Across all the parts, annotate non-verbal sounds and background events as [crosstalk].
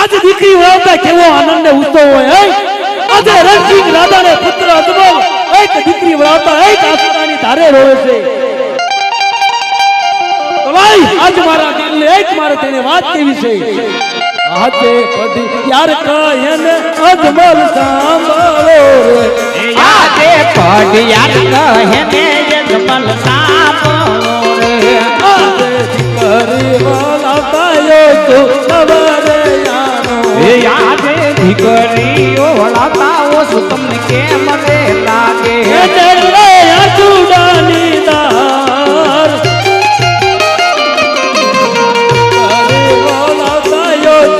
આજે દીકરી વળાવતા કેવો આનંદ ઉત્સવ હોય, હે? આજે રણજીત રાધાને પુત્ર અજમલ, એક દીકરી વળાવતા એક આસમાની ધારે રોવે છે. ભાઈ, આજ મારા દિલને એક મારે તેને વાત કેવી છે? આજે પડી યાર કહે અજમલ સાંભળો. રે હાથે પડી યાર કહે ને અજમલ સાપો તું સવારે યાદે દીકરીઓ વળાતા ઓછું તમને કેમ રે લાગે? અજુડાની દાર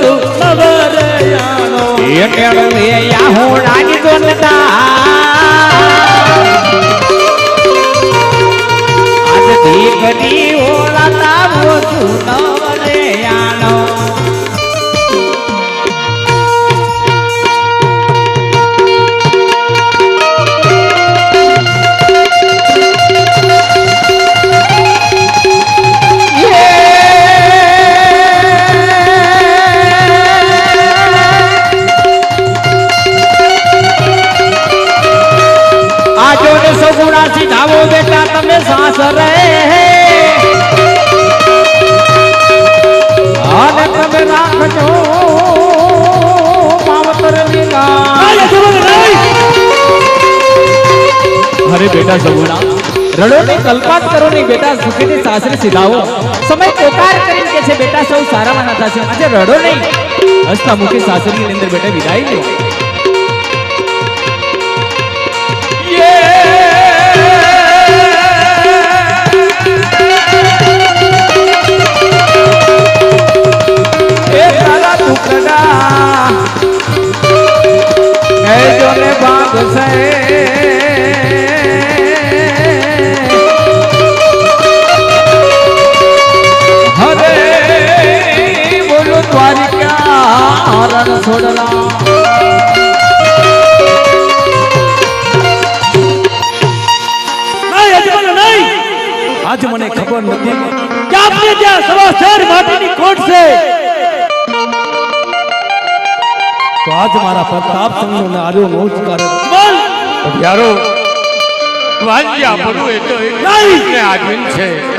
તું સવારે યાનો એ દીકરી ઓળાતા ઓછું અરે બેટા સગુણા રડો ને કલ્પાત કરો ને બેટા સુખીથી સાસરે સીધાવો સમય પોકાર કરીને કે છે, બેટા, સૌ સારામાં ના થશે. આજે રડો નહીં. હસતા મુખી સાસરીની અંદર બેટા વિદાય લો. આજ મને ખબર નથી. કે આપને ત્યાં સવા શહેર માટેની કોટ છે? તો આજ મારા પ્રતાપ સંગનો ને આર્યો નમસ્કાર અજમલ યારો વાંચ્યા પડવું એ તો નહીં. એકને છે.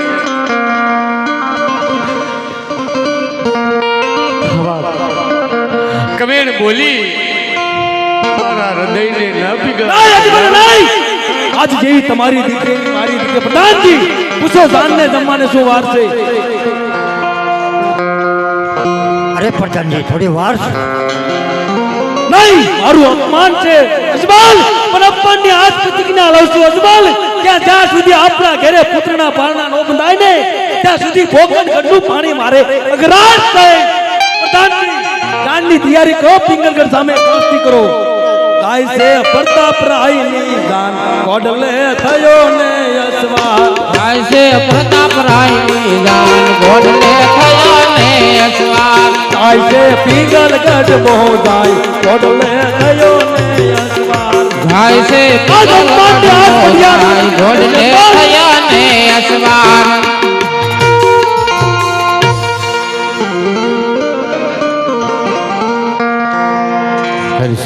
કમેણ બોલી. મારા હૃદયને ન આજ જેવી તમારી દીકરી મારી દીકરી પ્રધાનજી પૂછો જાનને જમવાને શું વાર છે? અરે પ્રધાનજી થોડી વાર છે. નહીં મારું અપમાન છે. અજમાલ પણ અપમાનની આજ પ્રતિજ્ઞા લઉં છું અજમલ ત્યાં જ્યાં સુધી આપણા ઘરે પુત્રના પારણા નો બંધાય ને ત્યાં સુધી ભોગન ઘરનું પાણી મારે અઘરાટ થાય. પ્રધાનજી દાનની તૈયારી કરો પિંગલગઢ સામે પ્રસ્તી કરો. ગાય છે પ્રતાપ રાયની ગાન ગોડલે થયો ને યશવાન ગાય છે પ્રતાપ રાયની ગાન ગોડલે થયા ને અસવાર ગાય છે પિંગલગઢ મોદાય ગોડલે થયો ને જાય છે ગોડલે થયો ને અસવાર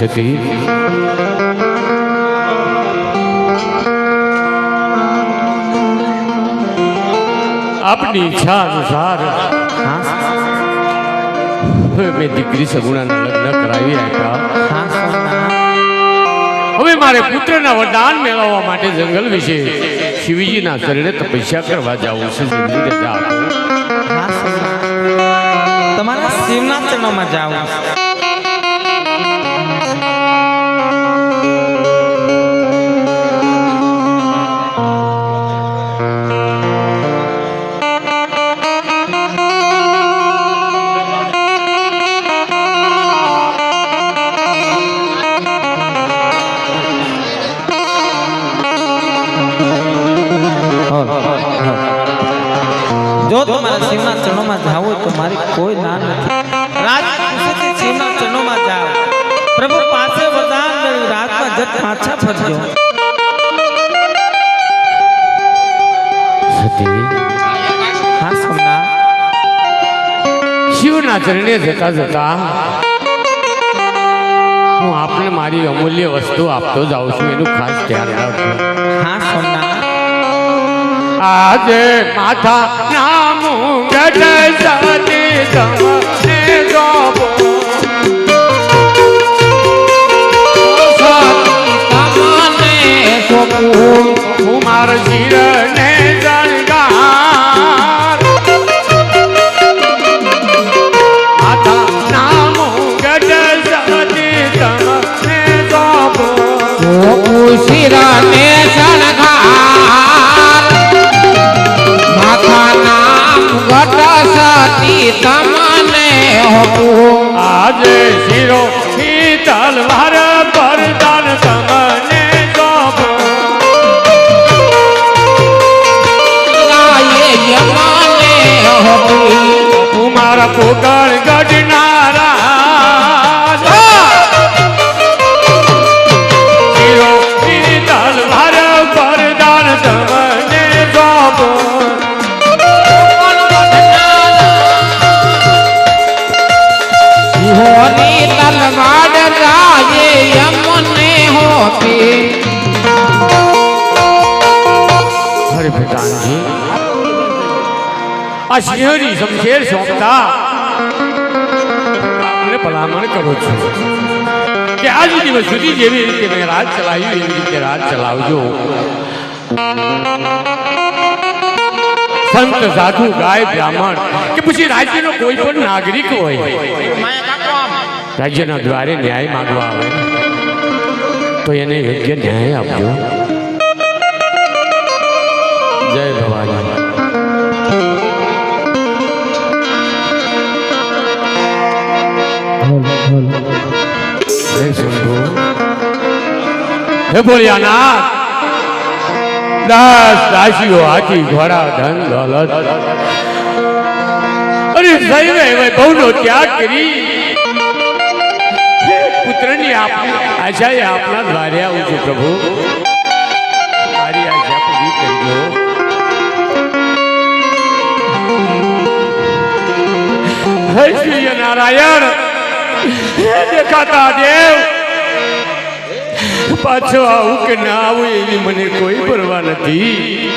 શકી આપની ઈચ્છા અનુસાર મેં દીકરી સગુણાના લગ્ન કરાવી આપ્યા હવે મારે પુત્રના વરદાન મેળવવા માટે જંગલ વિશે શિવજીના શરીરે તપસ્યા કરવા જવું છે. જલ્દી રજા તમારા શિવના ચરણોમાં જાઓ જો તમારા શિવના ચરણોમાં જાવ તો મારી કોઈ ના નથી. પ્રભુ પાસે વરદાન મેળવ્યું રાતમાં જત પાછા ફરજો સતી. હા સોમનાથ. શિવના ચરણે જતા જતા હું આપને મારી અમૂલ્ય વસ્તુ આપતો જાઉં છું એનું ખાસ ધ્યાન રાખજો. હા સોના આજે માથા નામું ગઢ સતી તમને જોબો હું મારા શિરને શણગાર હું મારા પોગળ ગઢનારા શિરો શીતલ વાર પરદાન તમને જોબો સિંહોની તલવાર રાયે યમને હોપી હરે પ્રધાનજી આ સિંહની શમશેર સોંપતા અને ભલામણ કરું છું. કે આજ દિવસ સુધી જેવી રીતે મેં રાજ ચલાવ્યું એવી રીતે રાજ ચલાવજો. સંત સાધુ ગાય બ્રાહ્મણ. કે પછી રાજ્યનો કોઈ પણ નાગરિક હોય રાજ્યના દ્વારે ન્યાય માંગવા આવે તો એને યોગ્ય ન્યાય આપજો. જય ભવાની. જય શંભુ હે ભોળિયાનાથ દાસ દાસીઓ હાથી ઘોડા ધન દોલત. અરે સૈવે વૈભવનો ત્યાગ કરી. પુત્રની આપ આશાએ આપના દ્વારે આવું છું પ્રભુ. મારી આશા પૂરી કરજો. હે શ્રી નારાયણ. હે દેખાતા દેવ. પાછો આવું કે ના આવું એવી મને કોઈ પરવા નથી.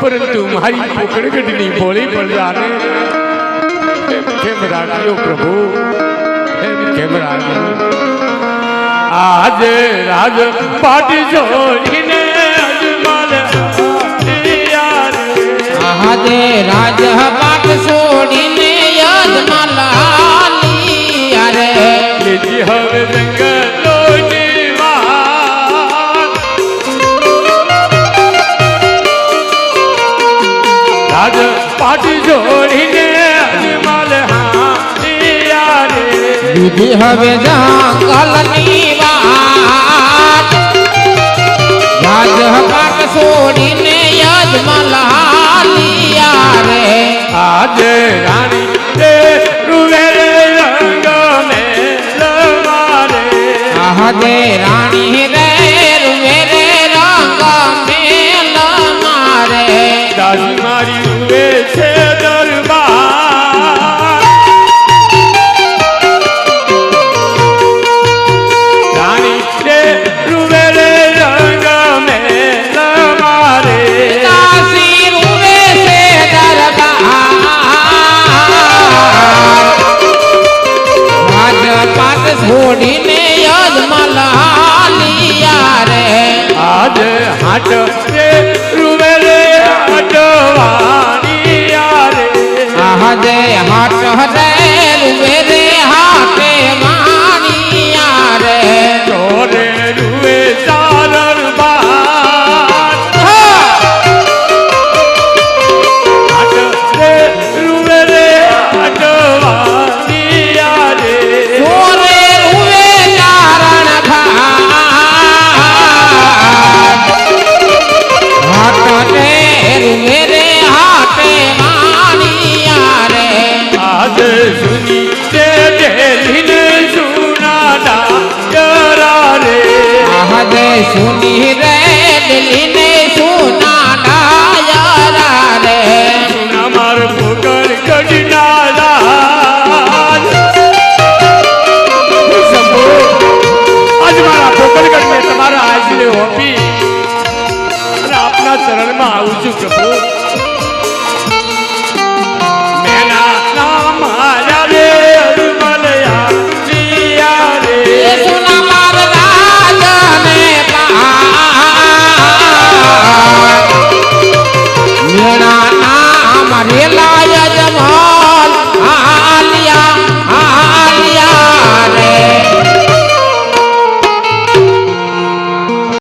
પરંતુ મારી પોકડગઢની ભોળી પડદાને કેમ રાખ્યો પ્રભુ? એમ કેમ રાખ્યો? આજે રાજ પાટી જોઈને આજે રાજ પાટ છોડીને યાદ અરે લીધી હવે જંગલો રાજ પાટી જોડીને અજમલ હા યારે દીધી હવે જંગલની વાત. રાજપાટ છોડીને યજમાલાલી અરે આજે રાણી આજે રાણી રે રૂવે રે રંગ મેલ મારે. દાસી મારી રૂવે છે દરબાર. રાણી રે રૂવે રે રંગ મે લવારે કાશી રૂવે છે દરબાર. [laughs] રાજપાટ છોડીને Hunter. લાગે સુની રે, દિલીને સુના ડાયારા રે. સુના માર ભોગર ગઢનારા આજ મારા ભોગરગઢ મેં તમારા હાજરી હોપી. અને આપના ચરણમાં આવું છું, પ્રભુ.